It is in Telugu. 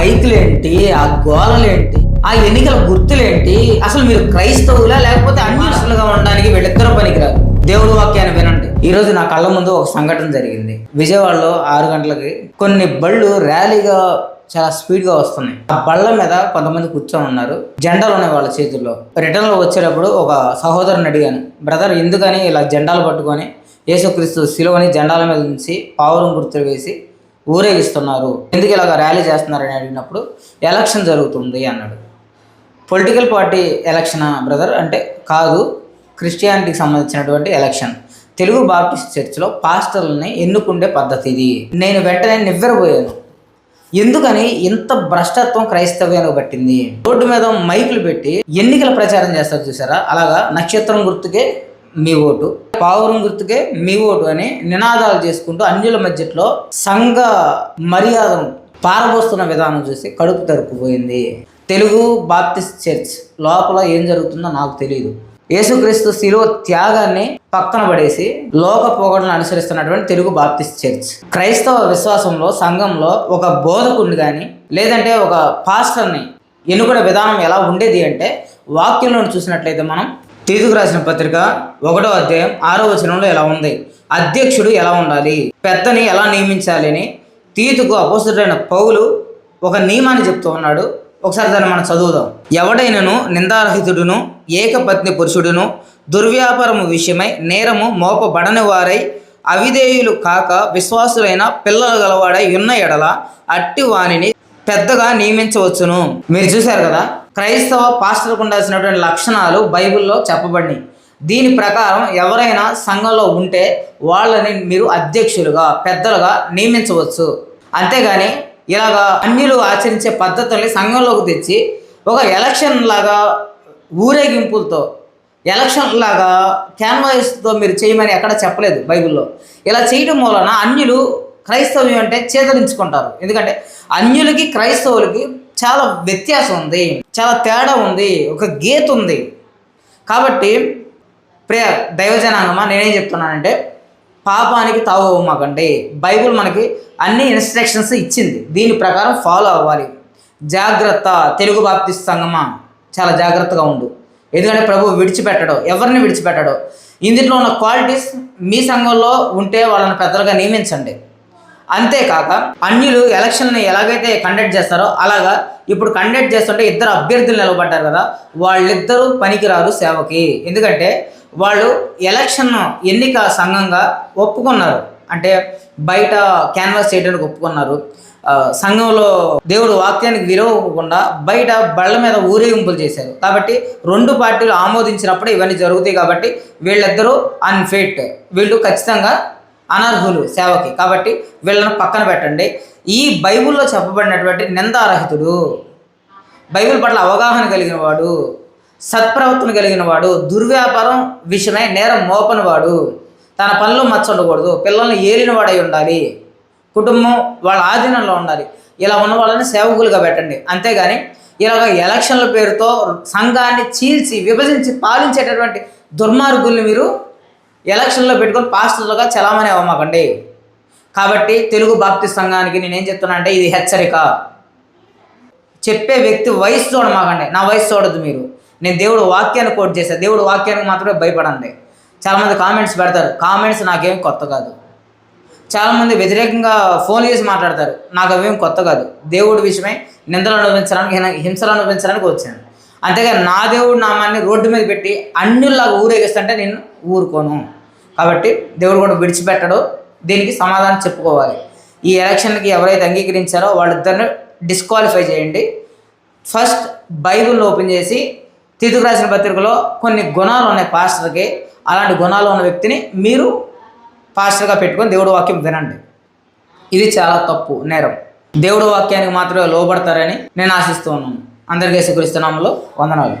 మైకులేంటి? ఆ గోలలేంటి? ఆ ఎన్నికల గుర్తులేంటి? అసలు మీరు క్రైస్తవులా లేకపోతే అన్యాసులుగా ఉండడానికి వీళ్ళిద్దరూ పనికిరారు? దేవుడు వాక్యాన్ని వినండి. ఈ రోజు నా కళ్ళ ముందు ఒక సంఘటన జరిగింది. విజయవాడలో ఆరు గంటలకి కొన్ని బళ్ళు ర్యాలీగా చాలా స్పీడ్గా వస్తున్నాయి. ఆ బళ్ళ మీద కొంతమంది కూర్చొని ఉన్నారు. జెండాలు ఉన్నాయి వాళ్ళ చేతుల్లో. రిటర్న్లో వచ్చేటప్పుడు ఒక సహోదరుని అడిగాను. బ్రదర్ ఎందుకని ఇలా జెండాలు పట్టుకొని యేసుక్రీస్తు శిలువని జెండాల మీద ఉంచి పావురం గుర్తులు వేసి ఊరేగిస్తున్నారు. ఎందుకు ఇలాగ ర్యాలీ చేస్తున్నారని అడిగినప్పుడు ఎలక్షన్ జరుగుతుంది అన్నాడు. పొలిటికల్ పార్టీ ఎలక్షనా బ్రదర్? అంటే కాదు క్రిస్టియానిటీకి సంబంధించినటువంటి ఎలక్షన్. తెలుగు బాప్టిస్ట్ చర్చ్లో పాస్టర్లని ఎన్నుకుండే పద్ధతి ఇది నేను వెంటనే నివ్వెరపోయాను ఎందుకని ఇంత భ్రష్టత్వం క్రైస్తవ్యానికి పట్టింది? రోడ్డు మీద మైకులు పెట్టి ఎన్నికల ప్రచారం చేస్తారు చూసారా? అలాగా నక్షత్రం గుర్తుకే మీ ఓటు. పావురం గుర్తుకే మీ ఓటు అని నినాదాలు చేసుకుంటూ అన్యుల మధ్యలో సంఘ మర్యాదను పారబోస్తున్న విధానం చూసి కడుపు తరుక్కుపోయింది తెలుగు బాప్టిస్ట్ చర్చ్ లోపల ఏం జరుగుతుందో నాకు తెలియదు యేసుక్రీస్తు శిలువ త్యాగాన్ని పక్కన పడేసి లోక పోగడలను అనుసరిస్తున్నటువంటి తెలుగు బాప్టిస్ట్ చర్చ్. క్రైస్తవ విశ్వాసంలో సంఘంలో ఒక బోధకుడిని కానీ లేదంటే ఒక పాస్టర్ని ఎన్నుకునే విధానం ఎలా ఉండేది అంటే వాక్యంలో చూసినట్లయితే మనం తీతుకు రాసిన పత్రిక ఒకటో అధ్యాయం ఆరో వచనంలో ఎలా ఉంది? అధ్యక్షుడు ఎలా ఉండాలి? పెద్దని ఎలా నియమించాలి అని తీతుకు అపోసుడైన పౌలు ఒక నియమాన్ని చెప్తూ ఉన్నాడు. ఒకసారి దాన్ని మనం చదువుదాం. ఎవడైనను నిందారహితుడును ఏకపత్ని పురుషుడును దుర్వ్యాపారము విషయమై నేరము మోపబడని వారై అవిధేయులు కాక విశ్వాసులైన పిల్లలు గలవాడై ఉన్న ఎడల అట్టి వానిని పెద్దగా నియమించవచ్చును. మీరు చూశారు కదా? క్రైస్తవ పాస్టర్కు ఉండాల్సినటువంటి లక్షణాలు బైబిల్లో చెప్పబడినాయి. దీని ప్రకారం ఎవరైనా సంఘంలో ఉంటే వాళ్ళని మీరు అధ్యక్షులుగా పెద్దలుగా నియమించవచ్చు. అంతేగాని ఇలాగా అన్యులు ఆచరించే పద్ధతుల్ని సంఘంలోకి తెచ్చి ఒక ఎలక్షన్ లాగా ఊరేగింపులతో ఎలక్షన్ లాగా క్యాన్వాయిస్తో మీరు చేయమని ఎక్కడ చెప్పలేదు బైబిల్లో. ఇలా చేయడం వలన అన్యులు క్రైస్తవ్యం అంటే చేదరించుకుంటారు. ఎందుకంటే అన్యులకి క్రైస్తవులకి చాలా వ్యత్యాసం ఉంది. చాలా తేడా ఉంది. ఒక గీత ఉంది. కాబట్టి ప్రియ దైవజనాంగమా నేనేం చెప్తున్నానంటే పాపానికి తావు అవ్వమాకండి. బైబుల్ మనకి అన్ని ఇన్స్ట్రక్షన్స్ ఇచ్చింది. దీని ప్రకారం ఫాలో అవ్వాలి. జాగ్రత్త. తెలుగు బాప్తి సంగమా చాలా జాగ్రత్తగా ఉండు. ఎందుకంటే ప్రభు విడిచిపెట్టడు. ఎవరిని విడిచిపెట్టడు? ఇందులో ఉన్న క్వాలిటీస్ మీ సంఘంలో ఉంటే వాళ్ళని పెద్దలుగా నియమించండి. అంతేకాక అన్యులు ఎలక్షన్ని ఎలాగైతే కండక్ట్ చేస్తారో అలాగా ఇప్పుడు కండక్ట్ చేస్తుంటే ఇద్దరు అభ్యర్థులు నిలబడ్డారు కదా వాళ్ళిద్దరూ పనికిరారు సేవకి. ఎందుకంటే వాళ్ళు ఎలక్షన్ ఎన్నిక సంఘంగా ఒప్పుకున్నారు. అంటే బయట క్యాన్వాస్ చేయడానికి ఒప్పుకున్నారు. సంఘంలో దేవుడు వాక్యానికి విలువకుండా బయట బళ్ళ మీద ఊరేగింపులు చేశారు. కాబట్టి రెండు పార్టీలు ఆమోదించినప్పుడు ఇవన్నీ జరుగుతాయి కాబట్టి వీళ్ళిద్దరూ అన్ఫిట్ వీళ్ళు ఖచ్చితంగా అనర్హులు సేవకి. కాబట్టి వీళ్ళను పక్కన పెట్టండి. ఈ బైబిల్లో చెప్పబడినటువంటి నిందారహితుడు బైబిల్ పట్ల అవగాహన కలిగిన వాడు సత్ప్రవర్తన కలిగిన వాడు దుర్వ్యాపారం విషయమై నేరం మోపని వాడు తన పనిలో మచ్చ ఉండకూడదు పిల్లల్ని ఏలిన వాడై ఉండాలి కుటుంబం వాళ్ళ ఆధీనంలో ఉండాలి. ఇలా ఉన్న వాళ్ళని సేవకులుగా పెట్టండి. అంతేగాని ఇలాగ ఎలక్షన్ల పేరుతో సంఘాన్ని చీల్చి విభజించి పాలించేటటువంటి దుర్మార్గుల్ని మీరు ఎలక్షన్లో పెట్టుకొని పాస్టర్లుగా చలామణి అవ్వమాకండి. కాబట్టి తెలుగు బాప్తి సంఘానికి నేనేం చెప్తున్నా అంటే ఇది హెచ్చరిక. చెప్పే వ్యక్తి వయసు చూడమాకండి. నా వయసు చూడదు మీరు. నేను దేవుడు వాక్యాన్ని కోట్ చేశాను దేవుడు వాక్యానికి మాత్రమే భయపడండి. చాలామంది కామెంట్స్ పెడతారు. కామెంట్స్ నాకేం కొత్త కాదు. చాలామంది వ్యతిరేకంగా ఫోన్ చేసి మాట్లాడతారు. నాకు అవేం కొత్త కాదు. దేవుడి విషయమై నిందలు అనుభవించడానికి హింసలు అనుభవించడానికి వచ్చాను. అంతేగాని నా దేవుడు నామాన్ని రోడ్డు మీద పెట్టి అన్యుల్లాగా ఊరేగిస్తుంటే నేను ఊరుకోను. కాబట్టి దేవుడు కూడా విడిచిపెట్టడు. దీనికి సమాధానం చెప్పుకోవాలి. ఈ ఎలక్షన్కి ఎవరైతే అంగీకరించారో వాళ్ళిద్దరిని డిస్క్వాలిఫై చేయండి. ఫస్ట్ బైబిల్ ఓపెన్ చేసి తితుకు రాసిన పత్రికలో కొన్ని గుణాలు ఉన్నాయి పాస్టర్కి. అలాంటి గుణాలు ఉన్న వ్యక్తిని మీరు పాస్టర్గా పెట్టుకొని దేవుడు వాక్యం వినండి. ఇది చాలా తప్పు నేరం. దేవుడు వాక్యానికి మాత్రమే లోబడతారని నేను ఆశిస్తూ ఉన్నాను. అందరికీ సుకరిస్తున్నాములో వందనాలు.